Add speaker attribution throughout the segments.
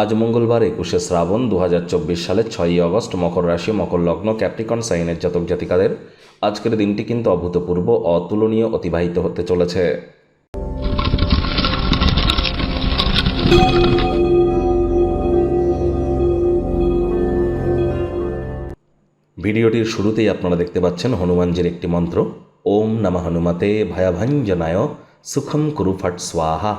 Speaker 1: আজ মঙ্গলবার একুশে শ্রাবণ দু সালের ছয়ই আগস্ট মকর রাশি, মকর লগ্ন, ক্যাপ্রিকন, সাইনের জাতক জাতিকাদের আজকের দিনটি কিন্তু অভূতপূর্ব, অতুলনীয়, অতিবাহিত হতে চলেছে। ভিডিওটির শুরুতেই আপনারা দেখতে পাচ্ছেন হনুমানজির একটি মন্ত্র, ওম নমঃ হনুমতে ভয়াভঞ্জনায় সুখম কুরু ফট স্বাহা।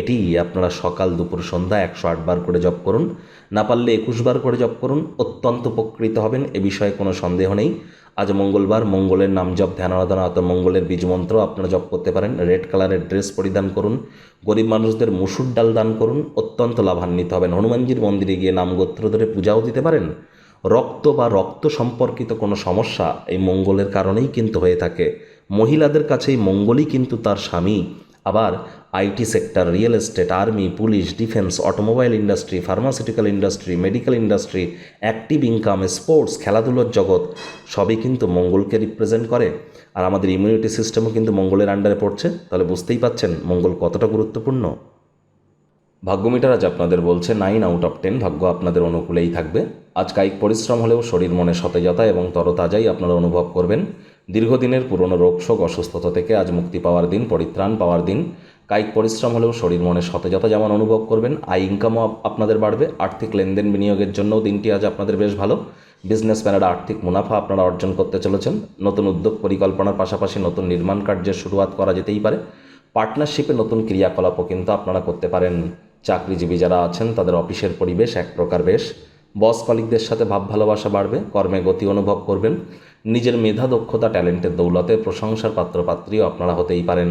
Speaker 1: এটি আপনারা সকাল দুপুর সন্ধ্যা একশো আটবার করে জপ করুন। না পারলে একুশ বার করে জপ করুন। অত্যন্ত উপকৃত হবেন, এ বিষয়ে কোনো সন্দেহ নেই। আজ মঙ্গলবার, মঙ্গলের নাম জপ, ধ্যান, আরাধনা অত মঙ্গলের বীজ মন্ত্র আপনারা জপ করতে পারেন। রেড কালারের ড্রেস পরিধান করুন। গরিব মানুষদের মুসুর ডাল দান করুন। অত্যন্ত লাভান্বিত হবেন। হনুমানজির মন্দিরে গিয়ে নাম গোত্র ধরে পূজাও দিতে পারেন। রক্ত বা রক্ত সম্পর্কিত কোনো সমস্যা এই মঙ্গলের কারণেই কিন্তু হয়ে থাকে। মহিলাদের কাছে এই মঙ্গলই কিন্তু তার স্বামী। আবার IT sector, real estate, army, police, defence, automobile industry, pharmaceutical industry, medical industry, active income, sports, খেলাধুলোর জগৎ, সবই কিন্তু মঙ্গলকে রিপ্রেজেন্ট করে। আর আমাদের ইমিউনিটি সিস্টেমও কিন্তু মঙ্গলের আন্ডারে পড়ছে। তাহলে বুঝতেই পাচ্ছেন মঙ্গল কতটা গুরুত্বপূর্ণ। ভাগ্যমিটার আজ আপনাদের বলছে নাইন আউট অফ টেন ভাগ্য আপনাদের অনুকূলেই থাকবে। আজ কায়িক পরিশ্রম হলেও শরীর মনে সতেজতা এবং তরতাজাই আপনারা অনুভব করবেন। দীর্ঘদিনের পুরনো রোগশোক অসুস্থতা থেকে আজ মুক্তি পাওয়ার দিন, পরিত্রাণ পাওয়ার দিন। কায়িক পরিশ্রম হলেও শরীর মনে সতেজতা যেমন অনুভব করবেন, আয় ইনকামও আপনাদের বাড়বে। আর্থিক লেনদেন বিনিয়োগের জন্যও দিনটি আজ আপনাদের বেশ ভালো। বিজনেসম্যানেরা আর্থিক মুনাফা আপনারা অর্জন করতে চলেছেন। নতুন উদ্যোগ পরিকল্পনার পাশাপাশি নতুন নির্মাণ কার্যের শুরুয়াত করা যেতেই পারে। পার্টনারশিপে নতুন ক্রিয়াকলাপও কিন্তু আপনারা করতে পারেন। চাকরিজীবী যারা আছেন, তাদের অফিসের পরিবেশ এক প্রকার বেশ। বস কলিকদের সাথে ভাব ভালোবাসা বাড়বে, কর্মে গতি অনুভব করবেন। নিজের মেধা, দক্ষতা ট্যালেন্টের দৌলতে প্রশংসার পাত্রপাত্রীও আপনারা হতেই পারেন।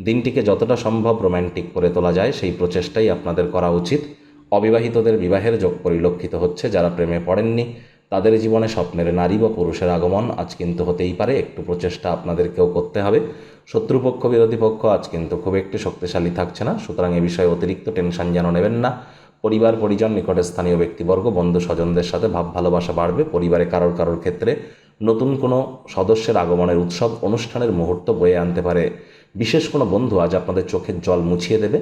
Speaker 1: দিনটিকে যতটা সম্ভব রোম্যান্টিক করে তোলা যায়, সেই প্রচেষ্টাই আপনাদের করা উচিত। অবিবাহিতদের বিবাহের যোগ পরিলক্ষিত হচ্ছে, যারা প্রেমে পড়েননি, তাদের জীবনে স্বপ্নের নারী বা পুরুষের আগমন আজ কিন্তু হতেই পারে, একটু প্রচেষ্টা আপনাদেরকেও করতে হবে। শত্রুপক্ষ, বিরোধী পক্ষ আজ কিন্তু খুব একটু শক্তিশালী থাকছে না, সুতরাং এ বিষয়ে অতিরিক্ত টেনশন যেন নেবেন না। পরিবার, পরিজন, নিকটে স্থানীয় ব্যক্তিবর্গ, বন্ধু স্বজনদের সাথে ভাব ভালোবাসা বাড়বে, পরিবারে কারোর কারোর ক্ষেত্রে নতুন কোনো সদস্যের আগমনের উৎসব, অনুষ্ঠানের মুহূর্ত বয়ে আনতে পারে। বিশেষ কোনো বন্ধু আজ আপনাদের চোখের জল মুছিয়ে দেবে।